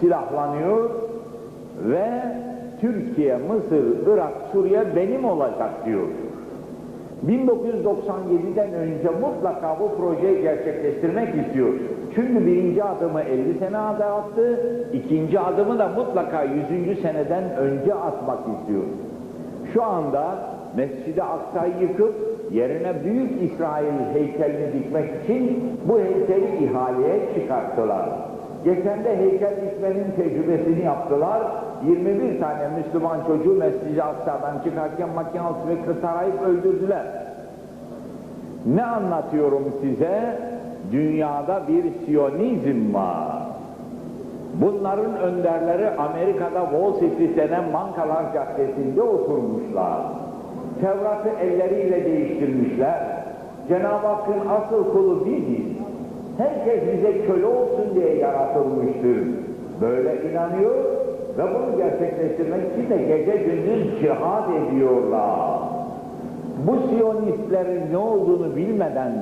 silahlanıyor ve Türkiye, Mısır, Irak, Suriye benim olacak diyor. 1997'den önce mutlaka bu projeyi gerçekleştirmek istiyor. Çünkü birinci adımı 50 sene attı, ikinci adımı da mutlaka 100. seneden önce atmak istiyor. Şu anda Mescid-i Aksa'yı yıkıp yerine Büyük İsrail heykelini dikmek için bu heykeli ihaleye çıkarttılar. Geçen de heykel dikmenin tecrübesini yaptılar. 21 tane Müslüman çocuğu Mescid-i Aksa'dan çıkarken makinalı tüfekle tarayıp öldürdüler. Ne anlatıyorum size? Dünyada bir siyonizm var. Bunların önderleri Amerika'da Wall Street denen bankalar caddesinde oturmuşlar. Tevrat'ı elleriyle değiştirmişler. Cenab-ı Hakk'ın asıl kulu biziz. Herkes bize köle olsun diye yaratılmıştır. Böyle inanıyor ve bunu gerçekleştirmek için de gece gündüz cihad ediyorlar. Bu siyonistlerin ne olduğunu bilmeden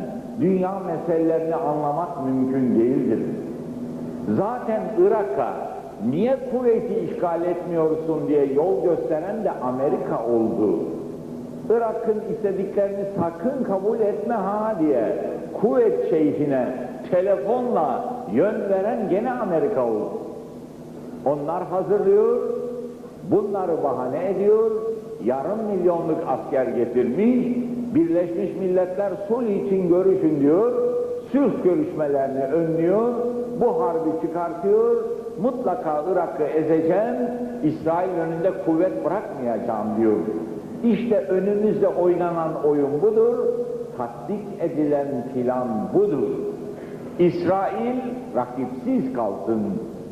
dünya meselelerini anlamak mümkün değildir. Zaten Irak'a niye Kuveyt'i işgal etmiyorsun diye yol gösteren de Amerika oldu. Irak'ın istediklerini sakın kabul etme ha diye Kuveyt şeyhine telefonla yön veren gene Amerika oldu. Onlar hazırlıyor, bunları bahane ediyor, yarım milyonluk asker getirmiş, Birleşmiş Milletler sulh için görüşün diyor, sülh görüşmelerini önlüyor, bu harbi çıkartıyor, mutlaka Irak'ı ezeceğim, İsrail önünde kuvvet bırakmayacağım diyor. İşte önümüzde oynanan oyun budur, tatbik edilen plan budur. İsrail rakipsiz kalsın,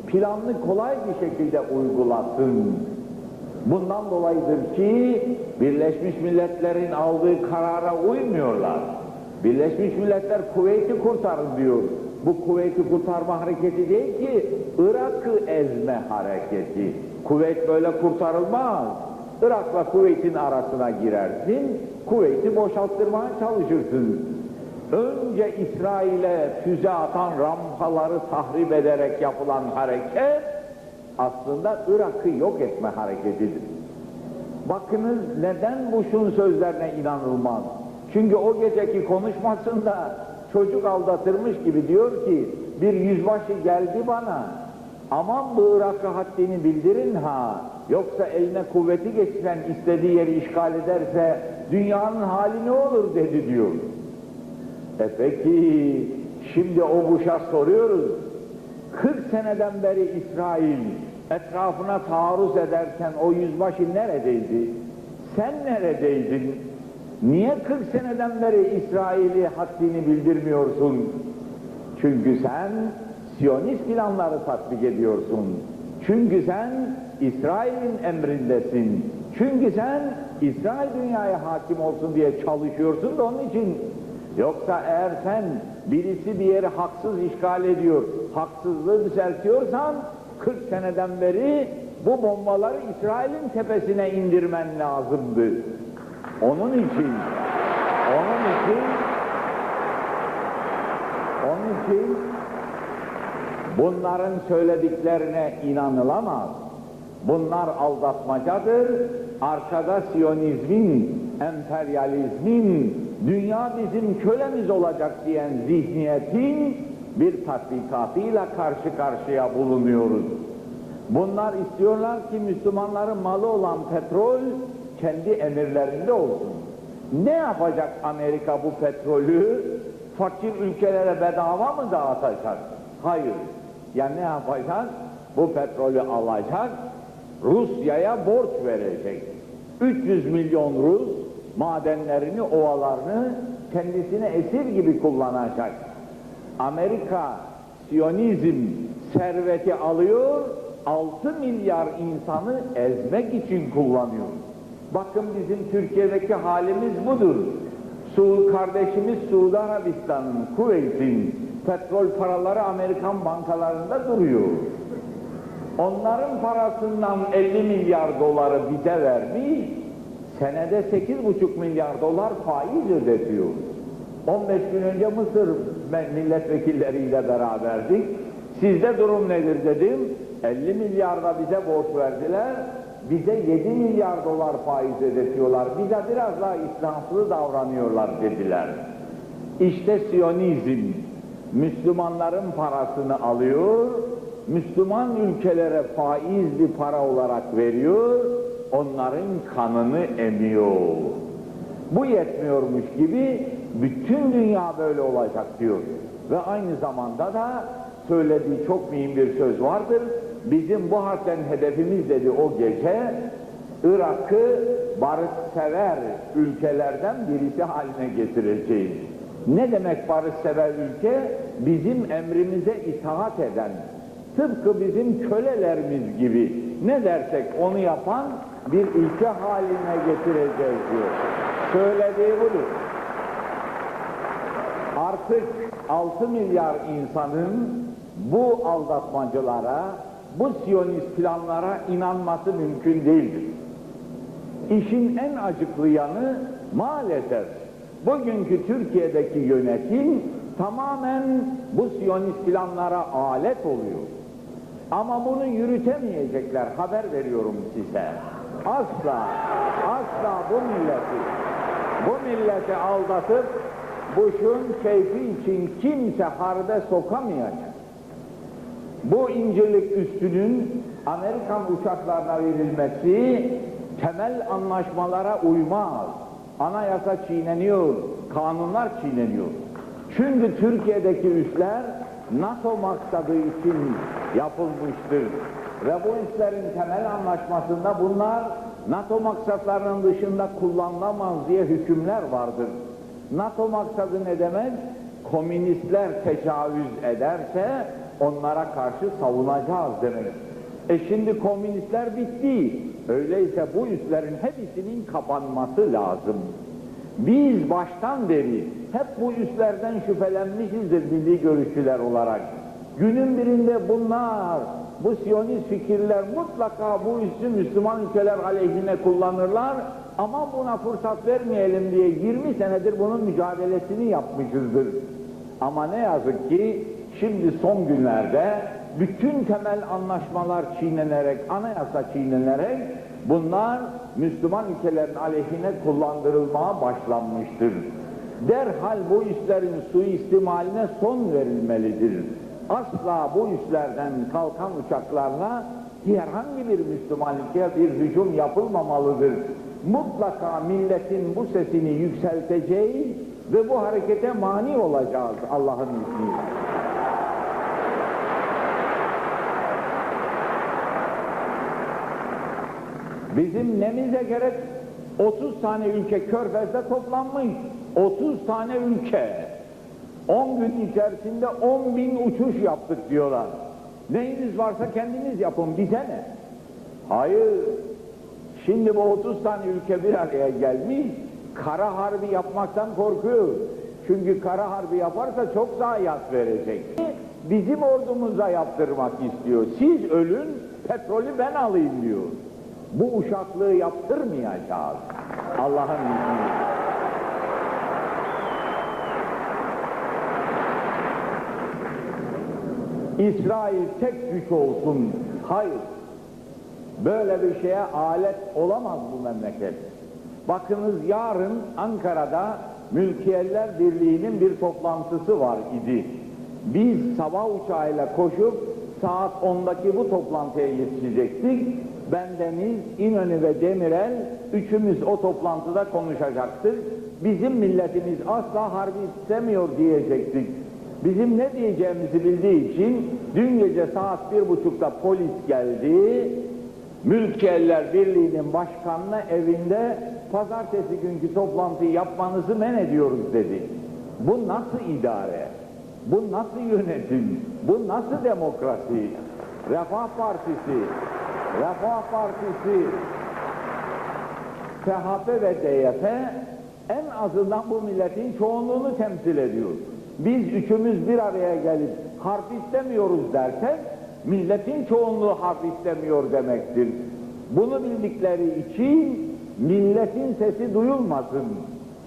planlı kolay bir şekilde uygulasın. Bundan dolayıdır ki Birleşmiş Milletler'in aldığı karara uymuyorlar. Birleşmiş Milletler Kuveyt'i kurtarın diyor. Bu Kuveyt'i kurtarma hareketi değil ki Irak'ı ezme hareketi. Kuveyt böyle kurtarılmaz. Irak'la Kuveyt'in arasına girersin, Kuveyt'i boşalttırmaya çalışırsın. Önce İsrail'e füze atan rampaları tahrip ederek yapılan hareket aslında Irak'ı yok etme hareketidir. Bakınız neden Bush'un sözlerine inanılmaz. Çünkü o geceki konuşmasında çocuk aldatırmış gibi diyor ki bir yüzbaşı geldi bana aman bu Irak'a haddini bildirin ha yoksa eline kuvveti geçiren istediği yeri işgal ederse dünyanın hali ne olur dedi diyor. E peki şimdi o Bush'a soruyoruz 40 seneden beri İsrail etrafına taarruz ederken o yüzbaşı neredeydi? Sen neredeydin? Niye 40 seneden beri İsrail'i haddini bildirmiyorsun? Çünkü sen Siyonist planları tatbik ediyorsun. Çünkü sen İsrail'in emrindesin. Çünkü sen İsrail dünyaya hakim olsun diye çalışıyorsun da onun için. Yoksa eğer sen birisi bir yeri haksız işgal ediyor, haksızlığı düzeltiyorsan 40 seneden beri bu bombaları İsrail'in tepesine indirmen lazımdı. Onun için, onun için, onun için bunların söylediklerine inanılamaz. Bunlar aldatmacadır. Arkada Siyonizmin, emperyalizmin, dünya bizim kölemiz olacak diyen zihniyetin bir tatbikatıyla karşı karşıya bulunuyoruz. Bunlar istiyorlar ki Müslümanların malı olan petrol kendi emirlerinde olsun. Ne yapacak Amerika bu petrolü? Fakir ülkelere bedava mı dağıtacak? Hayır. Ya ne yapacak? Bu petrolü alacak, Rusya'ya borç verecek. 300 milyon Rus madenlerini, ovalarını kendisine esir gibi kullanacak. Amerika Siyonizm serveti alıyor, 6 milyar insanı ezmek için kullanıyor. Bakın bizim Türkiye'deki halimiz budur. Suud kardeşimiz Suudi Arabistan'ın, Kuveyt'in petrol paraları Amerikan bankalarında duruyor. Onların parasından 50 milyar doları bize vermiş, senede 8,5 milyar dolar faiz ödetiyor. 15 gün önce Mısır milletvekilleriyle beraberdik. Sizde durum nedir dedim. 50 milyar da bize borç verdiler. Bize 7 milyar dolar faiz ödetiyorlar. Bize biraz daha israflı davranıyorlar dediler. İşte Siyonizm Müslümanların parasını alıyor, Müslüman ülkelere faizli para olarak veriyor, onların kanını emiyor. Bu yetmiyormuş gibi bütün dünya böyle olacak diyor. Ve aynı zamanda da söylediği çok mühim bir söz vardır. Bizim bu harften hedefimiz dedi o gece Irak'ı barışsever ülkelerden birisi haline getireceğiz. Ne demek barışsever ülke? Bizim emrimize itaat eden, tıpkı bizim kölelerimiz gibi ne dersek onu yapan bir ülke haline getireceğiz diyor. Söylediği budur. Artık 6 milyar insanın bu aldatmacılara, bu siyonist planlara inanması mümkün değildir. İşin en acıklı yanı maalesef bugünkü Türkiye'deki yönetim tamamen bu siyonist planlara alet oluyor. Ama bunu yürütemeyecekler, haber veriyorum size. Asla, asla bu milleti, bu milleti aldatıp Bush'un keyfi için kimse harbe sokamayacak. Bu incirlik üstünün Amerikan uçaklarına verilmesi temel anlaşmalara uymaz. Anayasa çiğneniyor, kanunlar çiğneniyor. Çünkü Türkiye'deki üsler NATO maksadı için yapılmıştır. Ve bu üslerin temel anlaşmasında bunlar NATO maksatlarının dışında kullanılamaz diye hükümler vardır. NATO maksadı ne demek? Komünistler tecavüz ederse onlara karşı savunacağız demek. E şimdi komünistler bitti. Öyleyse bu üslerin hepsinin kapanması lazım. Biz baştan beri hep bu üslerden şüphelenmişizdir milli görüşçüler olarak. Günün birinde bunlar, bu siyonist fikirler mutlaka bu üssü Müslüman ülkeler aleyhine kullanırlar ama buna fırsat vermeyelim diye 20 senedir bunun mücadelesini yapmışızdır. Ama ne yazık ki şimdi son günlerde bütün temel anlaşmalar çiğnenerek, anayasa çiğnenerek bunlar Müslüman ülkelerin aleyhine kullandırılmaya başlanmıştır. Derhal bu üslerin suistimaline son verilmelidir. Asla bu üslerden kalkan uçaklarla herhangi bir Müslüman ülkeye bir hücum yapılmamalıdır. Mutlaka milletin bu sesini yükselteceğiz ve bu harekete mani olacağız Allah'ın izniyle. Bizim nemize gerek 30 tane ülke körfezde toplanmış. 30 tane ülke. 10 gün içerisinde 10 bin uçuş yaptık diyorlar. Neyiniz varsa kendiniz yapın bize ne? Hayır. Şimdi bu 30 tane ülke bir araya gelmiş. Kara harbi yapmaktan korkuyor. Çünkü kara harbi yaparsa çok zayiat verecek. Bizim ordumuza yaptırmak istiyor. Siz ölün, petrolü ben alayım diyor. Bu uşaklığı yaptırmayacağız. Allah'ın izniyle. İsrail tek güç olsun. Hayır. Böyle bir şeye alet olamaz bu memleket. Bakınız yarın Ankara'da Mülkiyeller Birliği'nin bir toplantısı var idi. Biz sabah uçağıyla koşup saat 10'daki bu toplantıya yetişecektik. Bendeniz, İnönü ve Demirel üçümüz o toplantıda konuşacaktık. Bizim milletimiz asla harbi istemiyor diyecektik. Bizim ne diyeceğimizi bildiği için dün gece saat bir buçukta polis geldi. Mülkiyeller Birliği'nin başkanına evinde pazartesi günkü toplantıyı yapmanızı men ediyoruz dedi. Bu nasıl idare? Bu nasıl yönetim? Bu nasıl demokrasi? Refah Partisi, Refah Partisi, CHP ve DYP en azından bu milletin çoğunluğunu temsil ediyor. Biz üçümüz bir araya gelip harp istemiyoruz dersek milletin çoğunluğu harp istemiyor demektir. Bunu bildikleri için milletin sesi duyulmasın.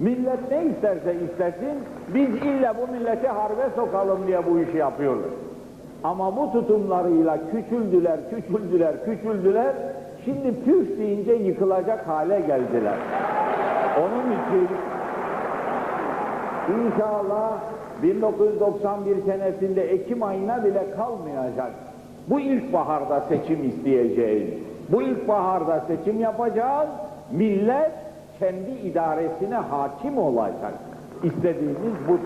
Millet ne isterse istesin biz illa bu milleti harbe sokalım diye bu işi yapıyoruz. Ama bu tutumlarıyla küçüldüler, küçüldüler, küçüldüler. Şimdi püf deyince yıkılacak hale geldiler. Onun için İnşallah 1991 senesinde Ekim ayına bile kalmayacak. Bu ilkbaharda seçim isteyeceğiz. Bu ilkbaharda seçim yapacağız. Millet kendi idaresine hakim olacak. İstediğimiz bu.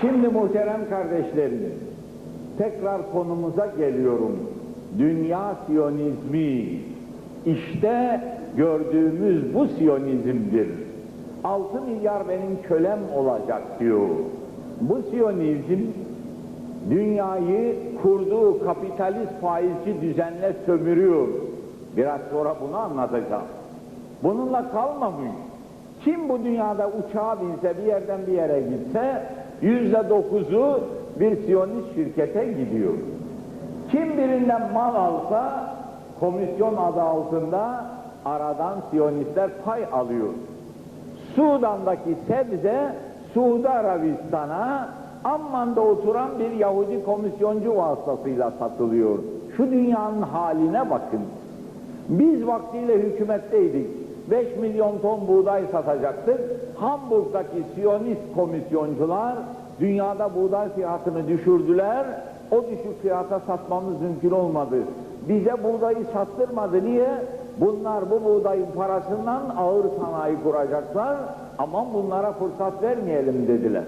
Şimdi muhterem kardeşlerim, tekrar konumuza geliyorum. Dünya Siyonizmi, işte gördüğümüz bu Siyonizmdir. 6 milyar benim kölem olacak diyor. Bu Siyonizm dünyayı kurduğu kapitalist faizci düzenle sömürüyor. Biraz sonra bunu anlatacağım. Bununla kalmamış. Kim bu dünyada uçağa binse bir yerden bir yere gitse yüzde dokuzu bir siyonist şirkete gidiyor. Kim birinden mal alsa komisyon adı altında aradan siyonistler pay alıyor. Sudan'daki sebze Suudi Arabistan'a Amman'da oturan bir Yahudi komisyoncu vasıtasıyla satılıyor. Şu dünyanın haline bakın. Biz vaktiyle hükümetteydik. 5 milyon ton buğday satacaktık. Hamburg'daki Siyonist komisyoncular dünyada buğday fiyatını düşürdüler. O düşük fiyata satmamız mümkün olmadı. Bize buğdayı sattırmadı. Niye? Bunlar bu buğdayın parasından ağır sanayi kuracaklar. Aman bunlara fırsat vermeyelim dediler.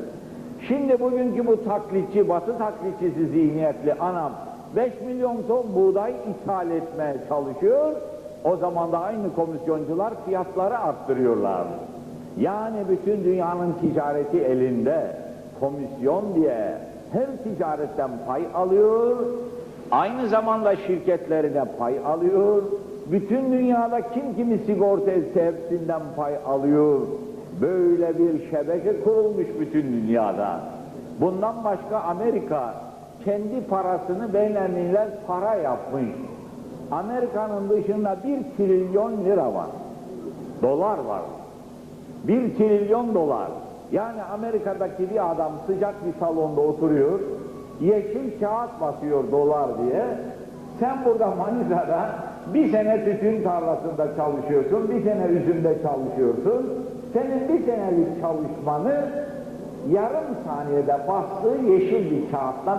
Şimdi bugünkü bu taklitçi, batı taklitçisi zihniyetli anam 5 milyon ton buğday ithal etmeye çalışıyor. O zaman da aynı komisyoncular fiyatları arttırıyorlar. Yani bütün dünyanın ticareti elinde. Komisyon diye hem ticaretten pay alıyor, aynı zamanda şirketlerine pay alıyor. Bütün dünyada kim kimi sigorta hepsinden pay alıyor. Böyle bir şebeke kurulmuş bütün dünyada. Bundan başka Amerika kendi parasını beynelmiler para yapmış. Amerika'nın dışında bir trilyon lira var. Dolar var. Bir trilyon dolar. Yani Amerika'daki bir adam sıcak bir salonda oturuyor, yeşil kağıt basıyor dolar diye. Sen burada Manisa'da bir sene tütün tarlasında çalışıyorsun, bir sene üzümde çalışıyorsun. Senin bir senelik çalışmanı yarım saniyede bastığı yeşil bir kağıttan